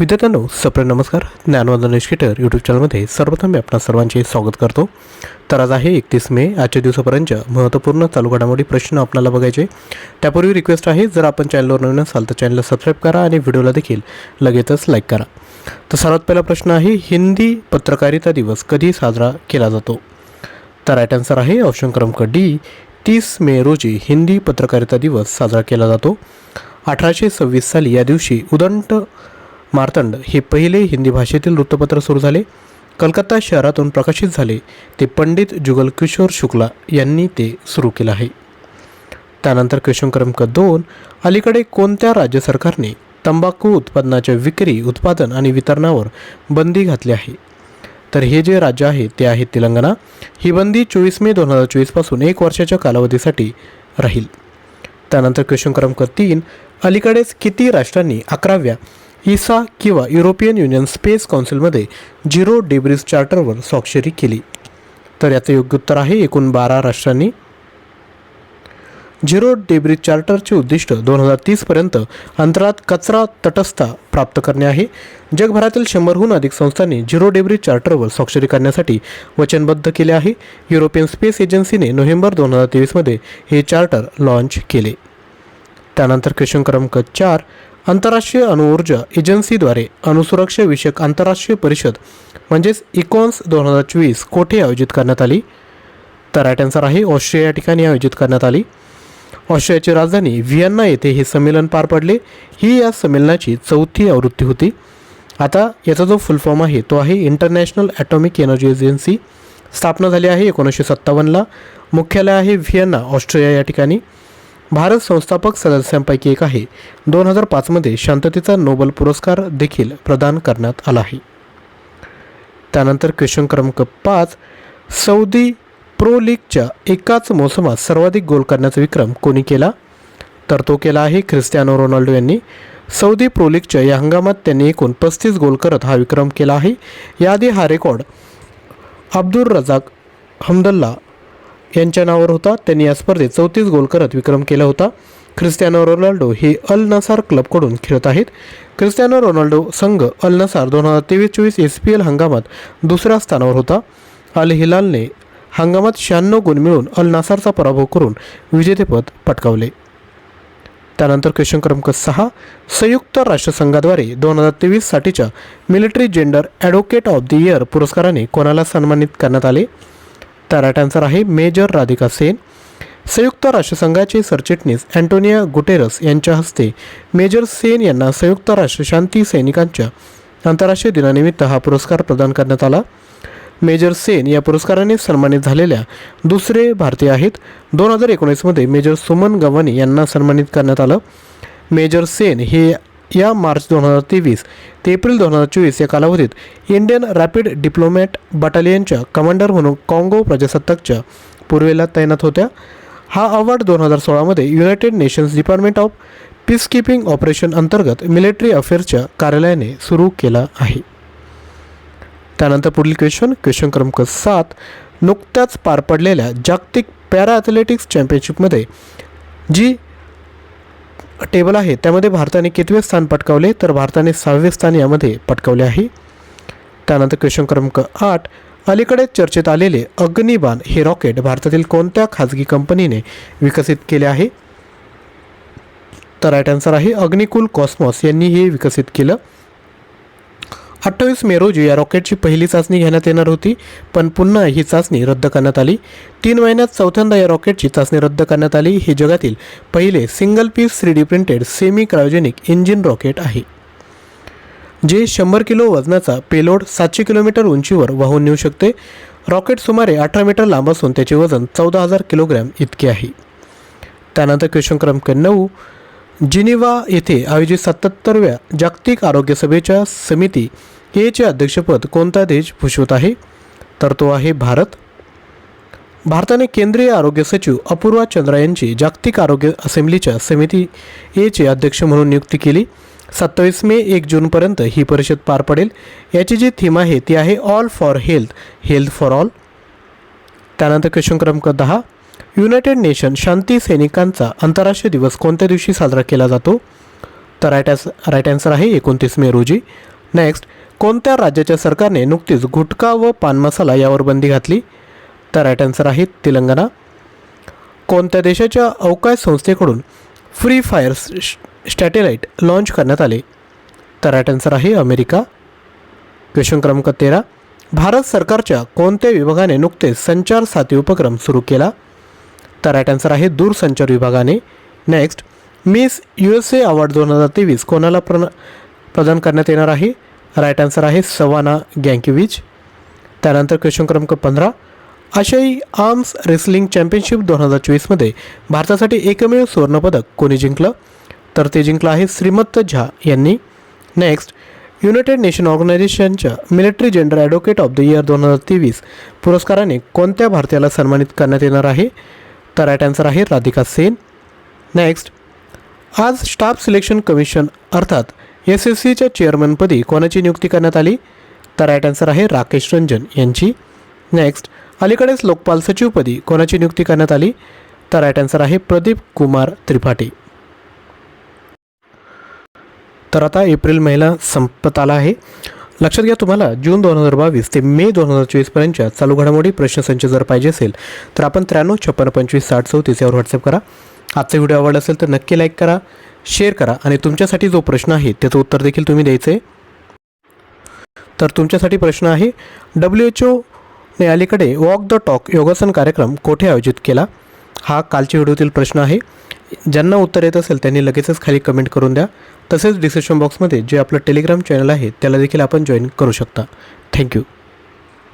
विद्यार्थ्यांनो सप्रे नमस्कार. ज्ञानवंदन educator YouTube चॅनलमध्ये सर्वप्रथम मी आपणा सर्वांचे स्वागत करतो. तर आज आहे एकतीस मे आजच्या दिवसापर्यंत महत्त्वपूर्ण चालू घडामोडी प्रश्न आपल्याला बघायचे. त्यापूर्वी रिक्वेस्ट आहे जर आपण चॅनलवर नवीन असाल तर चॅनलला सबस्क्राईब करा आणि व्हिडिओला देखील लगेचच लाईक करा. तर सर्वात पहिला प्रश्न आहे हिंदी पत्रकारिता दिवस कधी साजरा केला जातो? तर राईट आन्सर आहे ऑप्शन क्रमांक डी तीस मे रोजी हिंदी पत्रकारिता दिवस साजरा केला जातो. अठराशे सव्वीस साली या दिवशी उदंट मार्तंड हे पहिले हिंदी भाषेतील वृत्तपत्र सुरू झाले. कलकत्ता शहरातून प्रकाशित झाले ते पंडित जुगल किशोर शुक्ला यांनी ते सुरू केलं आहे. त्यानंतर क्वेश्चन क्रमांक दोन अलीकडे कोणत्या राज्य सरकारने तंबाखू उत्पादनाच्या विक्री उत्पादन आणि वितरणावर बंदी घातली आहे? तर हे जे राज्य आहे ते आहे तेलंगणा. ही बंदी चोवीस मे दोन हजार चोवीसपासून एक वर्षाच्या कालावधीसाठी राहील. त्यानंतर क्वेश्चन क्रमांक तीन अलीकडेच किती राष्ट्रांनी अकराव्या इसा किंवा युरोपियन युनियन स्पेस काउन्सिलमध्ये झिरो डेब्रिज चार्टरवर स्वाक्षरी केली. तर याचं योग्य उत्तर आहे एकूण बारा राष्ट्रांनी. झिरो डेब्रिज चार्टरचे उद्दिष्ट दोन हजार तीसपर्यंत अंतरात कचरा तटस्थता प्राप्त करणे आहे. जगभरातील शंभरहून अधिक संस्थांनी झिरो डेब्रिज चार्टरवर स्वाक्षरी करण्यासाठी वचनबद्ध केले आहे. युरोपियन स्पेस एजन्सीने नोव्हेंबर दोन हजार तेवीसमध्ये हे चार्टर लॉन्च केले. त्यानंतर क्वेश्चन क्रमांक चार आंतरराष्ट्रीय अणुऊर्जा एजन्सीद्वारे अणुसुरक्षाविषयक आंतरराष्ट्रीय परिषद म्हणजेच इकॉन्स दोन हजार चोवीस कोठे आयोजित करण्यात आली? तर राईट आन्सर आहे ऑस्ट्रिया या ठिकाणी आयोजित करण्यात आली. ऑस्ट्रियाची राजधानी व्हिएन्ना येथे हे संमेलन पार पडले. ही या संमेलनाची चौथी आवृत्ती होती. आता याचा जो फुल फॉर्म आहे तो आहे इंटरनॅशनल ॲटॉमिक एनर्जी एजन्सी स्थापना झाली आहे एकोणीसशे सत्तावन्नला. मुख्यालय आहे व्हिएन्ना ऑस्ट्रिया या ठिकाणी. भारत संस्थापक सदस्यांपैकी एक आहे. दोन हजार पाचमध्ये शांततेचा नोबल पुरस्कार देखील प्रदान करण्यात आला आहे. त्यानंतर क्वेश्चन क्रमांक पाच सौदी प्रो लीगच्या एकाच मोसमात सर्वाधिक गोल करण्याचा विक्रम कोणी केला? तर तो केला आहे क्रिस्टियानो रोनाल्डो यांनी. सौदी प्रो लीगच्या या हंगामात त्यांनी एकूण पस्तीस गोल करत हा विक्रम केला आहे. याआधी हा रेकॉर्ड अब्दुल रजाक हमदल्ला यांच्या नावावर होता. त्यांनी या स्पर्धेत चौतीस गोल करत विक्रम केला होता. ख्रिस्टियानो रोनाल्डो हे अल नसार क्लबकडून खेळत आहेत. ख्रिस्टियानो रोनाल्डो संघ अल नसार दोन हजार तेवीस चोवीस एस पी एल हंगामात दुसऱ्या स्थानावर होता. अल हिलालने हंगामात शहाण्णव गुण मिळून अल नासारचा पराभव करून विजेतेपद पटकावले. त्यानंतर क्वेश्चन क्रमांक सहा संयुक्त राष्ट्रसंघाद्वारे दोन हजार तेवीससाठीच्या military gender advocate of the year पुरस्काराने कोणाला सन्मानित करण्यात आले? तर राईट आन्सर आहे मेजर राधिका सेन. संयुक्त राष्ट्रसंघाचे सरचिटणीस अँटोनिया गुटेरस यांच्या हस्ते मेजर सेन यांना संयुक्त राष्ट्र शांती सैनिकांच्या आंतरराष्ट्रीय दिनानिमित्त हा पुरस्कार प्रदान करण्यात आला. मेजर सेन या पुरस्काराने सन्मानित झालेल्या दुसरे भारतीय आहेत. दोन हजार एकोणीसमध्ये मेजर सुमन गव्हाणी यांना सन्मानित करण्यात आलं. मेजर सेन हे या मार्च दोन हजार तेवीस ते एप्रिल दोन हजार चोवीस या कालावधीत इंडियन रॅपिड डिप्लोमॅट बटालियनच्या कमांडर म्हणून काँगो प्रजासत्ताकच्या पूर्वेला तैनात होत्या. हा अवॉर्ड दोन हजार सोळामध्ये United Nations department of peacekeeping operation अंतर्गत मिलिटरी अफेअर्सच्या कार्यालयाने सुरू केला आहे. त्यानंतर पुढील क्वेश्चन क्वेश्चन क्रमांक सात नुकत्याच पार पडलेल्या जागतिक पॅरा ॲथलेटिक्स चॅम्पियनशिपमध्ये जी टेबल आहे. त्यामध्ये भारताने कितवे स्थान पटकावले? तर भारताने सहावे स्थान यामध्ये पटकावले आहे. त्यानंतर क्वेश्चन क्रमांक आठ. अलीकडे चर्चेत आलेले अग्निबाण हे रॉकेट भारतातील कोणत्या खाजगी कंपनीने विकसित केले आहे? तर राईट आन्सर आहे अग्निकुल कॉस्मॉस यांनी हे विकसित केलं. अठ्ठावीस मे रोजी या रॉकेटची पहिली चाचणी घेण्यात येणार होती पण पुन्हा ही चाचणी रद्द करण्यात आली. तीन महिन्यात चौथ्यांदा या रॉकेटची चाचणी रद्द करण्यात आली. हे जगातील पहिले single piece three D printed semi cryogenic engine rocket आहे. जे शंभर किलो वजनाचा पेलोड सातशे किलोमीटर उंचीवर वाहून नेऊ शकते. रॉकेट सुमारे अठरा मीटर लांब असून त्याचे वजन चौदा हजार किलोग्रॅम इतके आहे. त्यानंतर क्वेश्चन क्रमांक नऊ जिनिवा येथे आयोजित सत्याहत्तरव्या जागतिक आरोग्य सभेच्या समिती एचे अध्यक्षपद कोणता देश भूषवत आहे? तर तो आहे भारत. भारताने केंद्रीय आरोग्य सचिव अपूर्वा चंद्रा यांची जागतिक आरोग्य असेंब्लीच्या समिती एचे अध्यक्ष म्हणून नियुक्ती केली. सत्तावीस मे एक जूनपर्यंत ही परिषद पार पडेल. याची जी थीम आहे ती आहे all for health health for all त्यानंतर क्वेश्चन क्रमांक दहा. युनायटेड नेशन शांती सैनिकांचा आंतरराष्ट्रीय दिवस कोणत्या दिवशी साजरा केला जातो? तर राईट राईट आन्सर आहे एकोणतीस मे रोजी. नेक्स्ट कोणत्या राज्याच्या सरकारने नुकतीच गुटखा व पान मसाला यावर बंदी घातली? तर राईट आन्सर आहे तेलंगणा. कोणत्या देशाच्या अवकाश संस्थेकडून फ्री फायर स्टॅटेलाईट लॉन्च करण्यात आले? तर राईट आन्सर आहे अमेरिका. क्वेश्चन क्रमांक तेरा भारत सरकारच्या कोणत्या विभागाने नुकतेच संचार साथी उपक्रम सुरू केला? तर राईट आन्सर आहे दूरसंचार विभागाने. Next Miss U S A award दोन हजार तेवीस कोणाला प्र प्रदान करण्यात येणार आहे? राईट आन्सर आहे सवाना गँकिविच. त्यानंतर क्वेश्चन क्रमांक पंधरा आशियाई आर्म्स रेसलिंग चॅम्पियनशिप दोन हजार चोवीसमध्ये भारतासाठी एकमेव सुवर्णपदक कोणी जिंकलं? तर ते जिंकलं आहे श्रीमंत झा यांनी. नेक्स्ट युनायटेड नेशन ऑर्गनायझेशनच्या military gender advocate of the year दोन हजार तेवीस पुरस्काराने कोणत्या भारतीयाला सन्मानित करण्यात येणार आहे? तर राईट आन्सर आहे राधिका सेन. नेक्स्ट आज स्टाफ सिलेक्शन कमिशन अर्थात एस एस सीच्या चेअरमनपदी कोणाची नियुक्ती करण्यात आली? तर राईट आन्सर आहे राकेश रंजन यांची. नेक्स्ट अलीकडेच लोकपाल सचिवपदी कोणाची नियुक्ती करण्यात आली? तर राईट आन्सर आहे प्रदीप कुमार त्रिपाठी. तर आता एप्रिल महिना संपत आला आहे. लक्षात घ्या तुम्हाला जून दोन हजार बावीस ते मे दोन हजार चोवीसपर्यंतच्या चालू घडामोडी प्रश्नसंच जर पाहिजे असेल तर आपण त्र्याण्णव छप्पन्न पंचवीस साठ चौतीस यावर व्हॉट्सअप करा. आजचा व्हिडिओ आवडला असेल तर नक्की लाईक करा शेअर करा आणि तुमच्यासाठी जो प्रश्न आहे त्याचं उत्तर देखील तुम्ही द्यायचं. आहे तर तुमच्यासाठी प्रश्न आहे डब्ल्यू एच ओने अलीकडे वॉक द टॉक योगासन कार्यक्रम कोठे आयोजित केला? हा कालच्या व्हिडिओतील प्रश्न आहे. ज्यांना उत्तर येत असेल त्यांनी लगेचच खाली कमेंट करून द्या. तसेच डिस्क्रिप्शन बॉक्समध्ये जे आपलं टेलिग्राम चॅनल आहे त्याला देखील आपण जॉईन करू शकता. थँक्यू